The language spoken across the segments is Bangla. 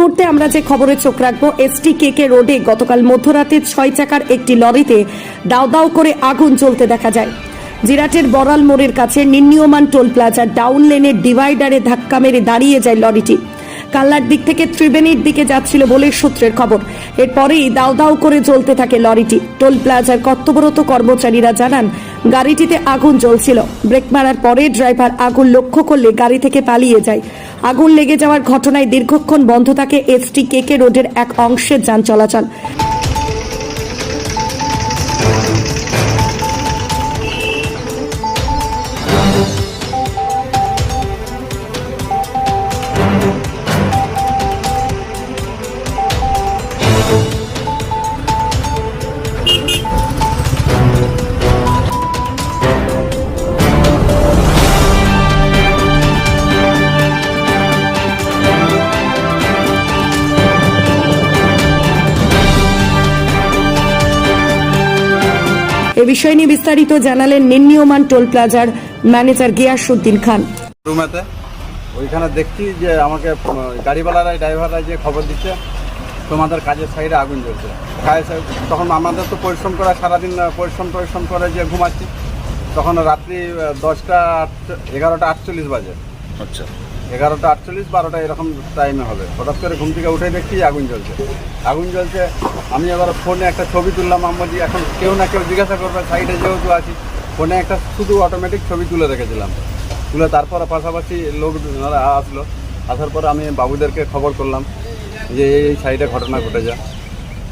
মুহূর্তে আমরা যে খবরে চোখ রাখব এসটি কেকে রোডে গতকাল মধ্যরাতে ছয় চাকার একটি লরিতে দাও দাও করে আগুন জ্বলতে দেখা যায়। জিরাটের বড়াল মোড়ের কাছে নির্নীয়মান টোল প্লাজার ডাউন লেনের ডিভাইডারে ধাক্কা মেরে দাঁড়িয়ে যায় লরিটি। কাল্লার দিক থেকে ত্রিবেণীর দিকে যাচ্ছিল বলে সূত্রের খবর। এরপরেই দাও দাও করে জ্বলতে থাকে লরিটি। টোল প্লাজার কর্তব্যরত কর্মচারীরা জানান, গাড়িটিতে আগুন জ্বলছিল। ব্রেক মারার পরে ড্রাইভার আগুন লক্ষ্য করলে গাড়ি থেকে পালিয়ে যায়। আগুন লেগে যাওয়ার ঘটনায় দীর্ঘক্ষণ বন্ধ থাকে এসটি কেকে রোডের এক অংশের যান চলাচল। এ বিষয় নিয়ে বিস্তারিত জানালেন নির্নীয়মান টোল প্লাজার ম্যানেজার গিয়াসুদ্দিন খান। রুমেতে। ওইখানে দেখছি যে আমাকে উম, গাড়িওয়ালারা ড্রাইভাররা যে খবর দিচ্ছে তোমাদের কাজের সাইডে আগুন জ্বলছে। তখন আমাদের তো পরিশ্রম করা সারাদিন পরিশ্রম পরিশ্রম করে যে ঘুমাচ্ছি তখন রাত্রি দশটা আট- এগারোটা আটচল্লিশ বাজে। আচ্ছা। এগারোটা আটচল্লিশ, বারোটা এরকম টাইমে হবে। হঠাৎ করে ঘুম থেকে উঠে দেখছি আগুন জ্বলছে। আগুন জ্বলছে, আমি এবার ফোনে একটা ছবি তুললাম আমি এখন কেউ না কেউ জিজ্ঞাসা করবে সাইডে যেহেতু আছি ফোনে একটা শুধু অটোমেটিক ছবি তুলে রেখেছিলাম। তুলে তারপর পাশাপাশি লোক আসলো, আসার পর আমি বাবুদেরকে খবর করলাম যে এই সাইডে ঘটনা ঘটে ঘটেছে।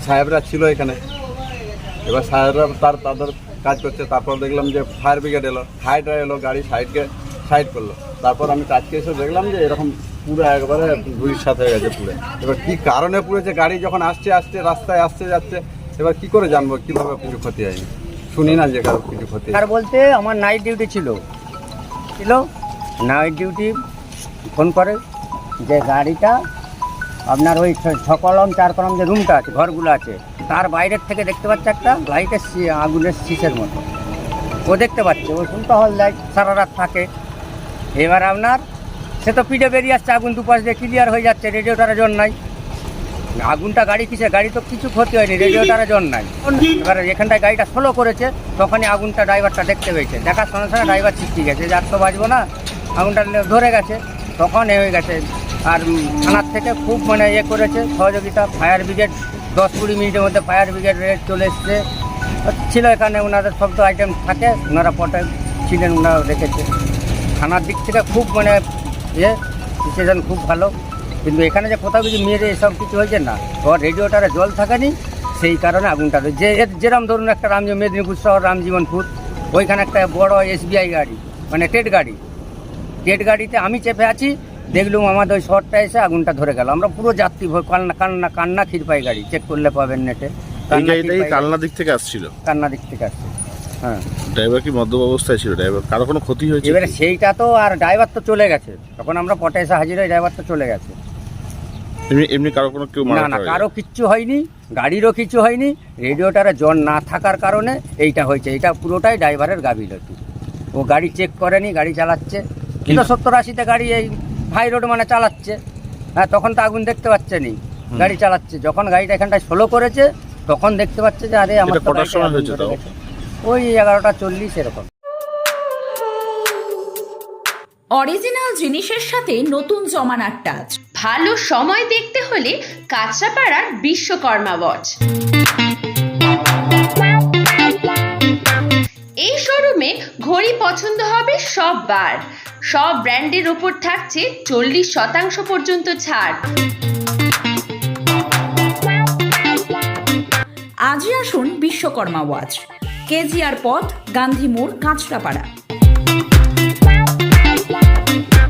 সাহেবরা ছিল এখানে। এবার সাহেবরা তার, তাদের কাজ করছে, তারপর দেখলাম যে ফায়ার ব্রিগেড এলো ফায়ারটা এলো, গাড়ি সাইডকে সাইড করল। তারপর আমি কাজকে এসে দেখলাম যে এরকম পুরো একবারে ধুলির সাথে হয়ে গেছে পুরো। এবার কি কারণে পুড়েছে? গাড়ি যখন আসছে আসছে রাস্তায় আসছে যাচ্ছে এবার কি করে জানব? কীভাবে কিছু ক্ষতি হয়নি? শুনি না যে কারও কিছু ক্ষতি আর বলতে আমার নাইট ডিউটি ছিল। ছিল? নাইট ডিউটি ফোন করে যে গাড়িটা আপনার ওই ছ- কলম চার কলম যে রুমটা আছে ঘরগুলো আছে তার বাইরের থেকে দেখতে পাচ্ছে একটা লাইটের আগুনের শীষের মতো। ও দেখতে পাচ্ছে ও শুনতে হল লাইট সারা রাত থাকে। এবার আপনার, সে তো পিঠে বেরিয়ে আসছে, আগুন দুপাশ দিয়ে ক্লিয়ার হয়ে যাচ্ছে রেডিওটার জন নাই। আগুনটা গাড়ি কিসে গাড়ি তো কিছু ক্ষতি হয়নি রেডিও রেডিওটার জন নাই। এবার এখানটায় গাড়িটা স্লো করেছে, তখনই আগুনটা ড্রাইভারটা দেখতে পেয়েছে। দেখার সঙ্গে সঙ্গে ড্রাইভার ছিটকে গেছে, যে আর তো বাজবো না, আগুনটা ধরে গেছে, তখন এ হয়ে গেছে। আর থানার থেকে খুব মানে ইয়ে করেছে, সহযোগিতা ফায়ার ব্রিগেড দশ কুড়ি মিনিটের মধ্যে ফায়ার ব্রিগেড রেড চলে এসছে। ছিল এখানে, ওনাদের সব তো আইটেম থাকে, ওনারা পটে ছিলেন, ওনারা রেখেছে। থানার দিক থেকে খুব মানে ইয়ে সিচুয়েশন খুব ভালো। কিন্তু এখানে যে কোথাও কিছু মেরে এসব কিছু হয়েছে না। ওর রেডিওটারে জল থাকেনি সেই কারণে আগুনটা যে যেরম ধরুন একটা রামজীব মেদিনীপুর শহর রামজীবনপুর ওইখানে একটা বড় এসবিআই গাড়ি মানে টেট গাড়ি। টেট গাড়িতে আমি চেপে আছি দেখলুম আমাদের ওই শহরটা এসে আগুনটা ধরে গেল। আমরা পুরো যাত্রী কান্না কান্না কান্না ক্ষীরপাই গাড়ি। চেক করলে পাবেন নেটে কান্না দিক থেকে আসছিল? কান্না দিক থেকে আসছে। হ্যাঁ। ড্রাইভার কি মদ্যপ অবস্থায় ছিল? ড্রাইভার কারও কোনো ক্ষতি হয়েছে এবারে সেইটা তো আর ড্রাইভার তো চলে গেছে। তখন আমরা পটে এসে হাজির হয়ে ড্রাইভার তো চলে গেছে। এমনি এমনি কারও কোনো কেউ মারা না না কারও কিচ্ছু হয়নি গাড়িরও কিছু হয়নি রেডিওটারে জন না থাকার কারণে এইটা হয়েছে। এটা পুরোটাই ড্রাইভারের গাফিলতি। ও গাড়ি চেক করেনি গাড়ি চালাচ্ছে। কিন্তু সত্তর আশিতে গাড়ি এই হাই রোড মানে চালাচ্ছে। হ্যাঁ তখন তো আগুন দেখতে পাচ্ছে নি। গাড়ি চালাচ্ছে। যখন গাড়িটা এখানটায় স্লো করেছে তখন দেখতে পাচ্ছে যে আরে আমার কটার সময় হয়েছে। ওই এগারোটা চল্লিশ এরকম। অরিজিনাল জিনিসের সাথে নতুন জমানার টাচ ভালো সময় দেখতে হলে কাঁচরাপাড়ার বিশ্বকর্মা ওয়াচ এই শোরুমে ঘড়ি পছন্দ হবে সব বার সব ব্র্যান্ডের ওপর থাকছে চল্লিশ শতাংশ পর্যন্ত ছাড়। আজই আসুন বিশ্বকর্মা ওয়াচ কেজিআর পথ গান্ধী মোড় কাঁচরাপাড়া।